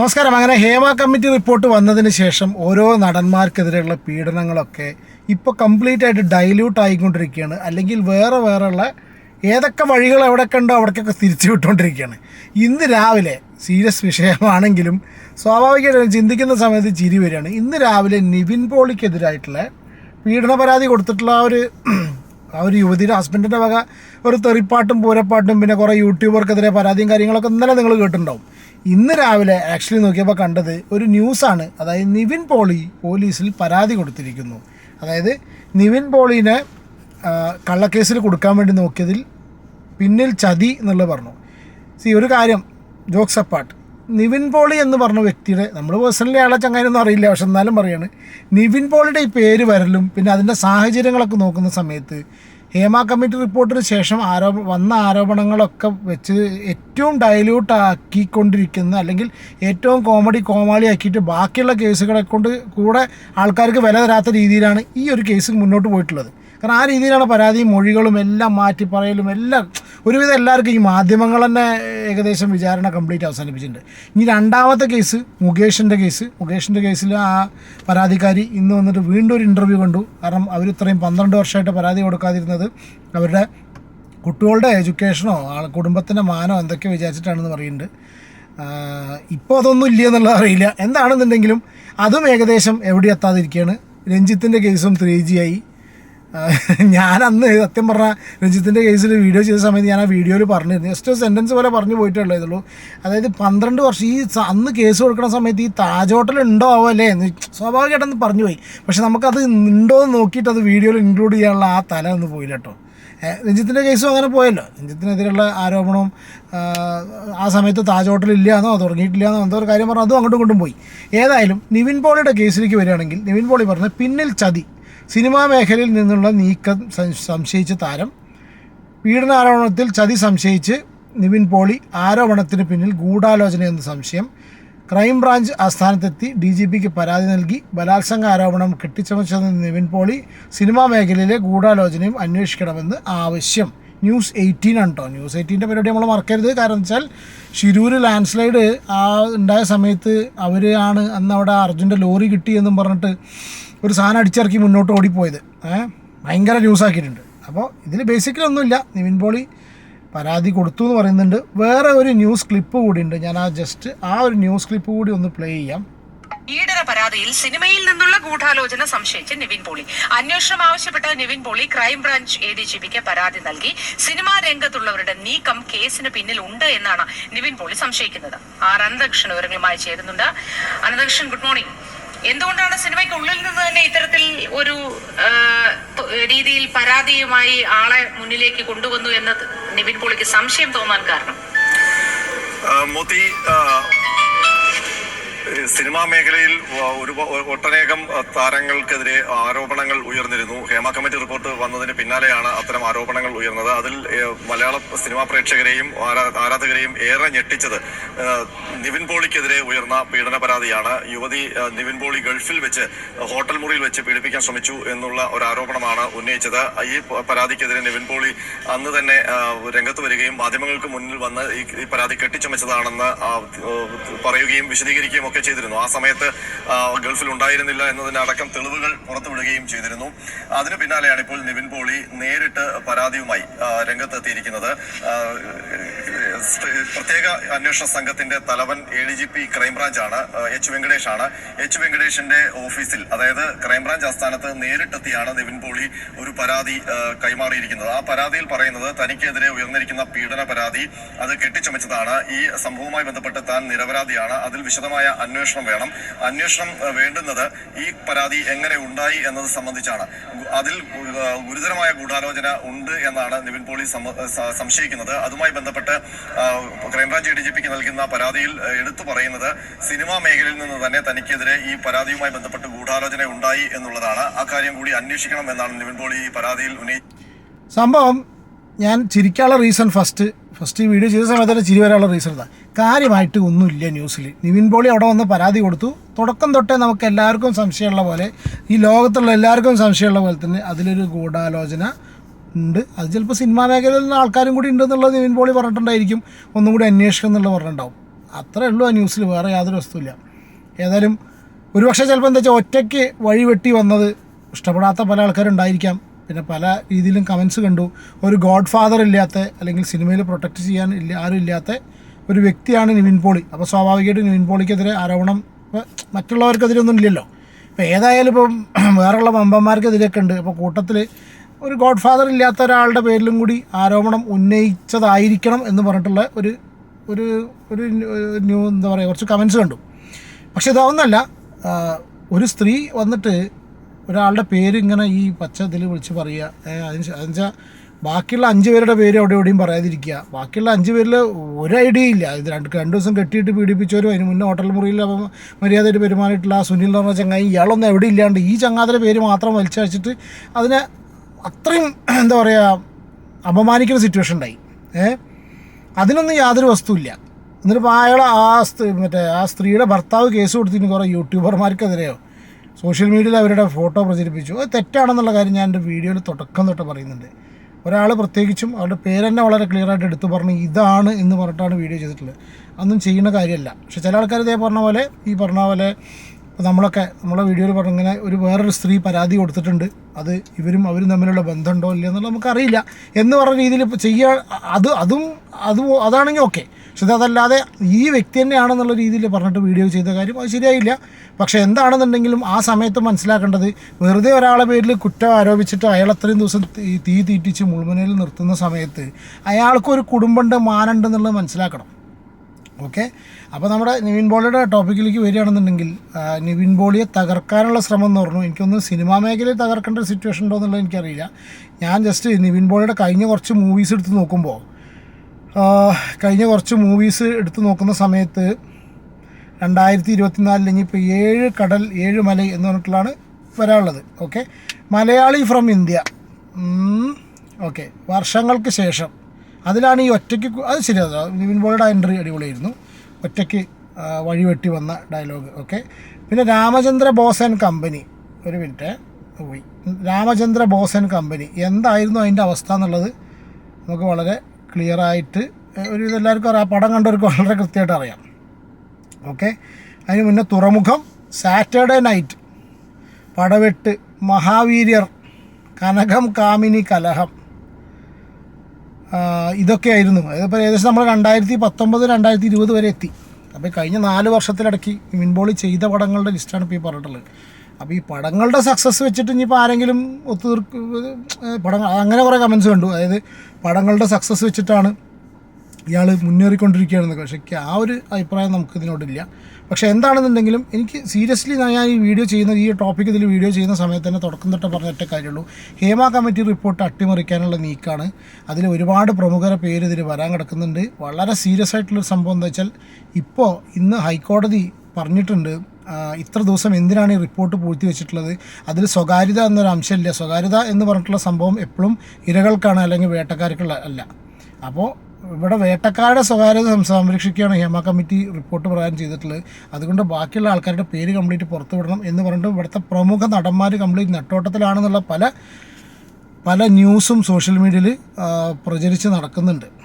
നമസ്കാരം. അങ്ങനെ Hema committee report വന്നതിന് ശേഷം ഓരോ നടന്മാർക്കെതിരെയുള്ള പീഡനങ്ങളൊക്കെ ഇപ്പോൾ കംപ്ലീറ്റ് ആയിട്ട് ഡൈല്യൂട്ട് ആയിക്കൊണ്ടിരിക്കുകയാണ്. അല്ലെങ്കിൽ വേറെ വേറെയുള്ള ഏതൊക്കെ വഴികൾ എവിടെയൊക്കെ ഉണ്ടോ അവിടേക്കൊക്കെ തിരിച്ചു വിട്ടുകൊണ്ടിരിക്കുകയാണ് ഇന്ന് രാവിലെ സീരിയസ് വിഷയമാണെങ്കിലും സ്വാഭാവികമായിട്ടും ചിന്തിക്കുന്ന സമയത്ത് ചിരി വരികയാണ്. ഇന്ന് രാവിലെ നിവിൻ പോളിക്കെതിരായിട്ടുള്ള പീഡന പരാതി കൊടുത്തിട്ടുള്ള ആ ഒരു ആ ഒരു യുവതിയുടെ ഹസ്ബൻഡിന്റെ വക ഒരു തെറിപ്പാട്ടും പൂരപ്പാട്ടും പിന്നെ കുറേ യൂട്യൂബർക്കെതിരെ പരാതിയും കാര്യങ്ങളൊക്കെ ഇന്നലെ നിങ്ങൾ കേട്ടിട്ടുണ്ടാവും. ഇന്ന് രാവിലെ ആക്ച്വലി നോക്കിയപ്പോൾ കണ്ടത് ഒരു ന്യൂസാണ്. അതായത് നിവിൻ പോളി പോലീസിൽ പരാതി കൊടുത്തിരിക്കുന്നു. അതായത് നിവിൻ പോളിനെ കള്ളക്കേസിൽ കൊടുക്കാൻ വേണ്ടി നോക്കിയതിൽ പിന്നിൽ ചതി എന്നുള്ളത് പറഞ്ഞു. സി ഒരു കാര്യം ജോക്സ് അപ്പാർട്ട് നിവിൻ പോളി എന്ന് പറഞ്ഞ വ്യക്തിയുടെ നമ്മൾ പേഴ്സണലി ആളെ ചങ്ങാനൊന്നും അറിയില്ല പക്ഷെ എന്നാലും പറയാണ് നിവിൻ പോളിയുടെ ഈ പേര് വരലും പിന്നെ അതിന്റെ സാഹചര്യങ്ങളൊക്കെ നോക്കുന്ന സമയത്ത് ഹേമ കമ്മിറ്റി റിപ്പോർട്ടിന് ശേഷം ആരോപ വന്ന ആരോപണങ്ങളൊക്കെ വെച്ച് ഏറ്റവും ഡൈല്യൂട്ട് ആക്കിക്കൊണ്ടിരിക്കുന്ന അല്ലെങ്കിൽ ഏറ്റവും കോമഡി കോമാളി ആക്കിയിട്ട് ബാക്കിയുള്ള കേസുകളെ കൊണ്ട് കൂടെ ആൾക്കാർക്ക് വില തരാത്ത രീതിയിലാണ് ഈ ഒരു കേസ് മുന്നോട്ട് പോയിട്ടുള്ളത്. കാരണം ആ രീതിയിലാണ് പരാതിയും മൊഴികളും എല്ലാം മാറ്റി പറയലും എല്ലാം ഒരുവിധം എല്ലാവർക്കും ഈ മാധ്യമങ്ങൾ തന്നെ ഏകദേശം വിചാരണ കംപ്ലീറ്റ് അവസാനിപ്പിച്ചിട്ടുണ്ട്. ഇനി രണ്ടാമത്തെ കേസ് മുകേഷിന്റെ കേസ് മുകേഷിന്റെ കേസിൽ ആ പരാതിക്കാരി ഇന്ന് വന്നിട്ട് വീണ്ടും ഒരു ഇന്റർവ്യൂ കണ്ടു. കാരണം അവർ ഇത്രയും പന്ത്രണ്ട് വർഷമായിട്ട് പരാതി കൊടുക്കാതിരുന്നത് അവരുടെ കുട്ടികളുടെ എഡ്യൂക്കേഷനോ ആ കുടുംബത്തിന്റെ മാനോ എന്തൊക്കെ വിചാരിച്ചിട്ടാണെന്ന് പറയുന്നുണ്ട്. ഇപ്പോൾ അതൊന്നും ഇല്ല എന്നുള്ളത് അറിയില്ല. എന്താണെന്നുണ്ടെങ്കിലും അതും ഏകദേശം എവിടെ എത്താതിരിക്കുകയാണ് രഞ്ജിത്തിന്റെ കേസും ത്രീ ജി ആയി. ഞാൻ അന്ന് സത്യം പറഞ്ഞാൽ രഞ്ജിത്തിന്റെ കേസിൽ വീഡിയോ ചെയ്ത സമയത്ത് ഞാൻ ആ വീഡിയോയിൽ പറഞ്ഞിരുന്നു. ജസ്റ്റ് സെന്റൻസ് പോലെ പറഞ്ഞു പോയിട്ടുള്ളേ ഇതുള്ളൂ. അതായത് പന്ത്രണ്ട് വർഷം ഈ അന്ന് കേസ് കൊടുക്കുന്ന സമയത്ത് ഈ താജ് ഹോട്ടൽ ഉണ്ടോ ആവല്ലേ എന്ന് സ്വാഭാവികമായിട്ടൊന്ന് പറഞ്ഞു പോയി. പക്ഷെ നമുക്കത് ഉണ്ടോ എന്ന് നോക്കിയിട്ട് അത് വീഡിയോയിൽ ഇൻക്ലൂഡ് ചെയ്യാനുള്ള ആ തല ഒന്ന് പോയില്ല കേട്ടോ രഞ്ജിത്തിന്റെ കേസും അങ്ങനെ പോയല്ലോ. രഞ്ജിത്തിനെതിരെയുള്ള ആരോപണവും ആ സമയത്ത് താജ് ഹോട്ടൽ തുടങ്ങിയിട്ടില്ല എന്നോ എന്തോ ഒരു കാര്യം പറഞ്ഞു അതും അങ്ങോട്ടും ഇങ്ങോട്ടും പോയി. ഏതായാലും നിവിൻ പോളിയുടെ കേസിലേക്ക് വരികയാണെങ്കിൽ നിവിൻ പോളി പറഞ്ഞ പിന്നിൽ ചതി സിനിമാ മേഖലയിൽ നിന്നുള്ള നീക്കം സംശയിച്ച താരം. പീഡനാരോപണത്തിൽ ചതി സംശയിച്ച് നിവിൻ പോളി ആരോപണത്തിന് പിന്നിൽ ഗൂഢാലോചന എന്ന സംശയം. ക്രൈംബ്രാഞ്ച് ആസ്ഥാനത്തെത്തി ഡി ജി പിക്ക് പരാതി നൽകി. ബലാത്സംഗ ആരോപണം കെട്ടിച്ചമച്ചത് നിവിൻ പോളി. സിനിമാ മേഖലയിലെ ഗൂഢാലോചനയും അന്വേഷിക്കണമെന്ന് ആവശ്യം. ന്യൂസ് എയ്റ്റീൻ ആണ് കേട്ടോ ന്യൂസ് എയ്റ്റീന്റെ പരിപാടി നമ്മൾ മറക്കരുത്. കാരണം വെച്ചാൽ ഷിരൂർ ലാൻഡ് സ്ലൈഡ് ആ ഉണ്ടായ സമയത്ത് അവർ ആണ് അന്ന് അവിടെ അർജുന്റെ ലോറി കിട്ടിയെന്നും പറഞ്ഞിട്ട് ഒരു സാധനം അടിച്ചിറക്കി മുന്നോട്ട് ഓടിപ്പോയത്. ഭയങ്കര ന്യൂസ് ആക്കിയിട്ടുണ്ട്. അപ്പോൾ ഇതിൽ ബേസിക്കലി ഒന്നുമില്ല. നിവിൻ പോളി പരാതി കൊടുത്തു എന്ന് പറയുന്നുണ്ട്. വേറെ ഒരു ന്യൂസ് ക്ലിപ്പ് കൂടി ഉണ്ട്. ഞാൻ ആ ജസ്റ്റ് ആ ഒരു ന്യൂസ് ക്ലിപ്പ് കൂടി ഒന്ന് പ്ലേ ചെയ്യാം. ഈടര പരാതിയിൽ സിനിമയിൽ നിന്നുള്ള ഗൂഢാലോചന സംശയിച്ച് നിവിൻ പോളി. അന്വേഷണം ആവശ്യപ്പെട്ട Nivin Pauly crime branch A D G പിക്ക് പരാതി നൽകി. സിനിമാ രംഗത്തുള്ളവരുടെ നീക്കം കേസിന് പിന്നിൽ ഉണ്ട് എന്നാണ് നിവിൻ പോളി സംശയിക്കുന്നത്. ആർ അനന്തകൃഷ്ണൻ വിവരങ്ങളുമായി ചേരുന്നുണ്ട്. അനന്തകൃഷ്ണൻ ഗുഡ് മോർണിംഗ് എന്തുകൊണ്ടാണ് സിനിമയ്ക്ക് ഉള്ളിൽ നിന്ന് തന്നെ ഇത്തരത്തിൽ ഒരു രീതിയിൽ പരാതിയുമായി ആളെ മുന്നിലേക്ക് കൊണ്ടുവന്നു എന്ന് നിവിൻ പോളിക്ക് സംശയം തോന്നാൻ കാരണം? സിനിമാ മേഖലയിൽ ഒരു ഒട്ടനേകം താരങ്ങൾക്കെതിരെ ആരോപണങ്ങൾ ഉയർന്നിരുന്നു. ഹേമ കമ്മിറ്റി റിപ്പോർട്ട് വന്നതിന് പിന്നാലെയാണ് അത്തരം ആരോപണങ്ങൾ ഉയർന്നത്. അതിൽ മലയാള സിനിമാ പ്രേക്ഷകരെയും ആരാധകരെയും ഏറെ ഞെട്ടിച്ചത്. നിവിൻ പോളിക്കെതിരെ ഉയർന്ന പീഡന പരാതിയാണ്. യുവതി നിവിൻ പോളി ഗൾഫിൽ വെച്ച് ഹോട്ടൽ മുറിയിൽ വെച്ച് പീഡിപ്പിക്കാൻ ശ്രമിച്ചു എന്നുള്ള ഒരു ആരോപണമാണ് ഉന്നയിച്ചത്. ഈ പരാതിക്കെതിരെ നിവിൻ പോളി അന്ന് തന്നെ രംഗത്ത് വരികയും മാധ്യമങ്ങൾക്ക് മുന്നിൽ വന്ന് ഈ പരാതി കെട്ടിച്ചമച്ചതാണെന്ന് പറയുകയും വിശദീകരിക്കുകയും ഒക്കെ ചെയ്തിരുന്നു. ആ സമയത്ത് ഗൾഫിൽ ഉണ്ടായിരുന്നില്ല എന്നതിന്റെ അടക്കം തെളിവുകൾ പുറത്തുവിടുകയും ചെയ്തിരുന്നു. അതിന് പിന്നാലെയാണ് ഇപ്പോൾ നിവിൻ പോളി നേരിട്ട് പരാതിയുമായി രംഗത്തെത്തിയിരിക്കുന്നത്. പ്രത്യേക അന്വേഷണ സംഘത്തിന്റെ തലവൻ എ ഡി ജി പി ക്രൈംബ്രാഞ്ചാണ് എച്ച് വെങ്കടേഷ് ആണ് എച്ച് വെങ്കടേഷിന്റെ ഓഫീസിൽ അതായത് ക്രൈംബ്രാഞ്ച് ആസ്ഥാനത്ത് നേരിട്ടെത്തിയാണ് നിവിൻ പോളി ഒരു പരാതി കൈമാറിയിരിക്കുന്നത്. ആ പരാതിയിൽ പറയുന്നത് തനിക്കെതിരെ ഉയർന്നിരിക്കുന്ന പീഡന പരാതി അത് കെട്ടിച്ചമച്ചതാണ്. ഈ സംഭവവുമായി ബന്ധപ്പെട്ട് താൻ നിരപരാധിയാണ്. അതിൽ വിശദമായ അന്വേഷണം വേണം. അന്വേഷണം വേണ്ടുന്നത് ഈ പരാതി എങ്ങനെ ഉണ്ടായി എന്നത് സംബന്ധിച്ചാണ്. അതിൽ ഗുരുതരമായ ഗൂഢാലോചന ഉണ്ട് എന്നാണ് നിവിൻ പോളി സംശയിക്കുന്നത്. അതുമായി ബന്ധപ്പെട്ട് crime branch A D G പിക്ക് നൽകുന്ന പരാതിയിൽ എടുത്തു പറയുന്നത് സിനിമാ മേഖലയിൽ നിന്ന് തന്നെ തനിക്കെതിരെ ഈ പരാതിയുമായി ബന്ധപ്പെട്ട് ഗൂഢാലോചന ഉണ്ടായി എന്നുള്ളതാണ്. ആ കാര്യം കൂടി അന്വേഷിക്കണം എന്നാണ് നിവിൻ പോളി ഈ പരാതിയിൽ ഉന്നയിച്ചത് സംഭവം ഞാൻ ചിരിക്കാനുള്ള റീസൺ ഫസ്റ്റ് ഫസ്റ്റ് വീഡിയോ ചെയ്ത സമയത്ത് തന്നെ ചിരി വരാനുള്ള റീസൺ എന്താ കാര്യമായിട്ട് ഒന്നുമില്ല ന്യൂസിൽ നിവിൻ പോളി അവിടെ വന്ന് പരാതി കൊടുത്തു. തുടക്കം തൊട്ടേ നമുക്ക് എല്ലാവർക്കും സംശയമുള്ള പോലെ ഈ ലോകത്തുള്ള എല്ലാവർക്കും സംശയമുള്ള പോലെ തന്നെ അതിലൊരു ഗൂഢാലോചന ഉണ്ട്. അത് ചിലപ്പോൾ സിനിമാ മേഖലയിൽ നിന്ന് ആൾക്കാരും കൂടി ഉണ്ടെന്നുള്ളത് നിവിൻ പോളി പറഞ്ഞിട്ടുണ്ടായിരിക്കും. ഒന്നും കൂടി അന്വേഷിക്കണം എന്നുള്ളത് പറഞ്ഞിട്ടുണ്ടാവും. അത്രേ ഉള്ളൂ ആ ന്യൂസിൽ വേറെ യാതൊരു വസ്തുവില്ല. ഏതായാലും ഒരുപക്ഷെ ചിലപ്പോൾ എന്താ വെച്ചാൽ ഒറ്റയ്ക്ക് വഴി വെട്ടി വന്നത് ഇഷ്ടപ്പെടാത്ത പല ആൾക്കാരുണ്ടായിരിക്കാം. പിന്നെ പല രീതിയിലും കമൻസ് കണ്ടു. ഒരു ഗോഡ് ഫാദർ ഇല്ലാത്ത അല്ലെങ്കിൽ സിനിമയിൽ പ്രൊട്ടക്റ്റ് ചെയ്യാൻ ഇല്ല ആരും ഇല്ലാത്ത ഒരു വ്യക്തിയാണ് നിവിൻ പോളി. അപ്പോൾ സ്വാഭാവികമായിട്ടും നിവിൻ പോളിക്കെതിരെ ആരോപണം മറ്റുള്ളവർക്കെതിരൊന്നും ഇല്ലല്ലോ. ഇപ്പോൾ ഏതായാലും ഇപ്പം വേറെയുള്ള മമ്പന്മാർക്കെതിരെയൊക്കെ ഉണ്ട്. അപ്പോൾ കൂട്ടത്തിൽ ഒരു ഗോഡ് ഫാദർ ഇല്ലാത്ത ഒരാളുടെ പേരിലും കൂടി ആരോപണം ഉന്നയിച്ചതായിരിക്കണം എന്ന് പറഞ്ഞിട്ടുള്ള ഒരു ഒരു ഒരു ന്യൂ എന്താ പറയുക കുറച്ച് കമൻസ് കണ്ടു. പക്ഷെ ഇതാവുന്നല്ല ഒരു സ്ത്രീ വന്നിട്ട് ഒരാളുടെ പേര് ഇങ്ങനെ ഈ പച്ച ഇതിൽ വിളിച്ച് പറയുക ഏ, അതിന് ബാക്കിയുള്ള അഞ്ച് പേരുടെ പേര് അവിടെ എവിടെയും പറയാതിരിക്കുക. ബാക്കിയുള്ള അഞ്ച് പേരിൽ ഒരു ഐഡിയ ഇല്ല. ഇത് രണ്ട് രണ്ട് ദിവസം കെട്ടിയിട്ട് പീഡിപ്പിച്ചവരും അതിന് മുന്നേ ഹോട്ടൽ മുറിയിൽ അപ്പം മര്യാദയായിട്ട് പെരുമാറിയിട്ടുള്ള ആ സുനിൽ എന്ന് പറഞ്ഞ ചങ്ങായി ഇയാളൊന്നും എവിടെ ഇല്ലാണ്ട് ഈ ചങ്ങാതിന്റെ പേര് മാത്രം വലിച്ചഴിച്ചിട്ട് അതിനെ അത്രയും എന്താ പറയുക അപമാനിക്കുന്ന സിറ്റുവേഷൻ ഉണ്ടായി ഏഹ് അതിനൊന്നും യാതൊരു വസ്തുവില്ല. എന്നിട്ട് അയാൾ ആ മറ്റേ ആ സ്ത്രീയുടെ ഭർത്താവ് കേസ് കൊടുത്തിട്ട് കുറേ യൂട്യൂബർമാർക്കെതിരെയോ സോഷ്യൽ മീഡിയയിൽ അവരുടെ ഫോട്ടോ പ്രചരിപ്പിച്ചു. അത് തെറ്റാണെന്നുള്ള കാര്യം ഞാൻ എന്റെ വീഡിയോയിൽ തുടക്കം തൊട്ട് പറയുന്നുണ്ട്. ഒരാൾ പ്രത്യേകിച്ചും അവരുടെ പേര് തന്നെ വളരെ ക്ലിയർ ആയിട്ട് എടുത്തു പറഞ്ഞു ഇതാണ് എന്ന് പറഞ്ഞിട്ടാണ് വീഡിയോ ചെയ്തിട്ടുള്ളത്. അതൊന്നും ചെയ്യുന്ന കാര്യമല്ല. പക്ഷെ ചില ആൾക്കാർ ഇതേ പറഞ്ഞ പോലെ ഈ പറഞ്ഞ പോലെ നമ്മളൊക്കെ നമ്മളെ വീഡിയോയിൽ പറഞ്ഞ ഇങ്ങനെ ഒരു വേറൊരു സ്ത്രീ പരാതി കൊടുത്തിട്ടുണ്ട്. അത് ഇവരും അവരും തമ്മിലുള്ള ബന്ധമുണ്ടോ ഇല്ലയോ എന്നുള്ളത് നമുക്കറിയില്ല. എന്ന് പറഞ്ഞ രീതിയിൽ ചെയ്യുക അത് അതും അത് അതാണെങ്കിൽ ഓക്കെ പക്ഷെ അതല്ലാതെ ഈ വ്യക്തി തന്നെയാണെന്നുള്ള രീതിയിൽ പറഞ്ഞിട്ട് വീഡിയോ ചെയ്ത കാര്യം അത് ശരിയായില്ല. പക്ഷേ എന്താണെന്നുണ്ടെങ്കിലും ആ സമയത്ത് മനസ്സിലാക്കേണ്ടത് വെറുതെ ഒരാളെ പേരിൽ കുറ്റം ആരോപിച്ചിട്ട് അയാൾ അത്രയും ദിവസം തീ തീറ്റിച്ച് മുൾമുനയിൽ നിർത്തുന്ന സമയത്ത് അയാൾക്കൊരു കുടുംബമുണ്ട് മാനുണ്ട് എന്നുള്ളത് മനസ്സിലാക്കണം. ഓക്കെ? അപ്പോൾ നമ്മുടെ നിവിൻ പോളിയുടെ ടോപ്പിക്കിലേക്ക് വരികയാണെന്നുണ്ടെങ്കിൽ നിവിൻ പോളിയെ തകർക്കാനുള്ള ശ്രമം എന്ന് പറഞ്ഞു. എനിക്കൊന്ന് സിനിമാ മേഖലയിൽ തകർക്കേണ്ട സിറ്റുവേഷൻ ഉണ്ടോ എന്നുള്ളത് എനിക്കറിയില്ല. ഞാൻ ജസ്റ്റ് നിവിൻ പോളിയുടെ കഴിഞ്ഞ കുറച്ച് മൂവീസ് എടുത്ത് നോക്കുമ്പോൾ കഴിഞ്ഞ കുറച്ച് മൂവീസ് എടുത്തു നോക്കുന്ന സമയത്ത് രണ്ടായിരത്തി ഇരുപത്തിനാലിൽ ഇനിയിപ്പോൾ ഏഴ് കടൽ ഏഴ് മല എന്ന് പറഞ്ഞിട്ടുള്ളതാണ് വരാനുള്ളത്. Okay Malayali from India. Okay വർഷങ്ങൾക്ക് ശേഷം. അതിലാണ് ഈ ഒറ്റയ്ക്ക് അത് ശരിയാ നിവിൻ പോളിയുടെ എൻട്രി അടിപൊളിയായിരുന്നു. ഒറ്റയ്ക്ക് വഴി വഴിവെട്ടി വന്ന ഡയലോഗ് ഓക്കെ പിന്നെ രാമചന്ദ്ര ബോസ് ആൻഡ് കമ്പനി. ഒരു മിനിറ്റ് പോയി. Ramachandra Bose and company. എന്തായിരുന്നു അതിന്റെ അവസ്ഥ എന്നുള്ളത് നമുക്ക് വളരെ ക്ലിയർ ആയിട്ട് ഒരു ഇതെല്ലാവർക്കും അറിയാം. പടം കണ്ടവർക്ക് വളരെ കൃത്യമായിട്ട് അറിയാം. ഓക്കെ? അതിന് മുന്നേ തുറമുഖം സാറ്റർഡേ നൈറ്റ് പടവെട്ട് മഹാവീര്യർ കനകം കാമിനി കലഹം. ഇതൊക്കെയായിരുന്നു. അതിപ്പോൾ ഏകദേശം നമ്മൾ രണ്ടായിരത്തി പത്തൊമ്പത് രണ്ടായിരത്തി ഇരുപത് വരെ എത്തി. അപ്പോൾ കഴിഞ്ഞ നാല് വർഷത്തിലടക്കി മിൻബോളി ചെയ്ത പടങ്ങളുടെ ലിസ്റ്റാണ് ഇപ്പോൾ ഈ പറഞ്ഞിട്ടുള്ളത്. അപ്പോൾ ഈ പടങ്ങളുടെ സക്സസ് വെച്ചിട്ട് ഇനിയിപ്പോൾ ആരെങ്കിലും ഒത്തുതീർക്ക് പടങ്ങൾ അങ്ങനെ കുറേ കമൻസ് കണ്ടു. അതായത് പടങ്ങളുടെ സക്സസ് വെച്ചിട്ടാണ് ഇയാൾ മുന്നേറിക്കൊണ്ടിരിക്കുകയാണെന്നൊക്കെ പക്ഷേ എനിക്ക് ആ ഒരു അഭിപ്രായം നമുക്ക് ഇതിനോടില്ല പക്ഷേ എന്താണെന്നുണ്ടെങ്കിലും എനിക്ക് സീരിയസ്ലി ഞാൻ ഈ വീഡിയോ ചെയ്യുന്ന ഈ ടോപ്പിക് ഇതിൽ വീഡിയോ ചെയ്യുന്ന സമയത്ത് തന്നെ തുടക്കം തൊട്ട് പറഞ്ഞ ഒറ്റ കാര്യമുള്ളൂ. ഹേമ കമ്മിറ്റി റിപ്പോർട്ട് അട്ടിമറിക്കാനുള്ള നീക്കാണ്. അതിൽ ഒരുപാട് പ്രമുഖരെ പേര് ഇതിൽ വരാൻ കിടക്കുന്നുണ്ട്. വളരെ സീരിയസ് ആയിട്ടുള്ളൊരു സംഭവം എന്താ വെച്ചാൽ ഇപ്പോൾ ഇന്ന് ഹൈക്കോടതി പറഞ്ഞിട്ടുണ്ട് ഇത്ര ദിവസം എന്തിനാണ് ഈ റിപ്പോർട്ട് പൂഴ്ത്തി വെച്ചിട്ടുള്ളത്? അതിൽ സ്വകാര്യത എന്നൊരു അംശമില്ല. സ്വകാര്യത എന്ന് പറഞ്ഞിട്ടുള്ള സംഭവം എപ്പോഴും ഇരകൾക്കാണ് അല്ലെങ്കിൽ വേട്ടക്കാർക്കുള്ള അല്ല. അപ്പോൾ ഇവിടെ വേട്ടക്കാരുടെ സ്വകാര്യത സംരക്ഷിക്കുകയാണ് ഹേമ കമ്മിറ്റി റിപ്പോർട്ട് പ്രകാരം ചെയ്തിട്ടുള്ളത്. അതുകൊണ്ട് ബാക്കിയുള്ള ആൾക്കാരുടെ പേര് കംപ്ലീറ്റ് പുറത്തു വിടണം എന്ന് പറഞ്ഞിട്ട് ഇവിടുത്തെ പ്രമുഖ നടന്മാർ കംപ്ലീറ്റ് നെട്ടോട്ടത്തിലാണെന്നുള്ള പല പല ന്യൂസും സോഷ്യൽ മീഡിയയിൽ പ്രചരിച്ച് നടക്കുന്നുണ്ട്.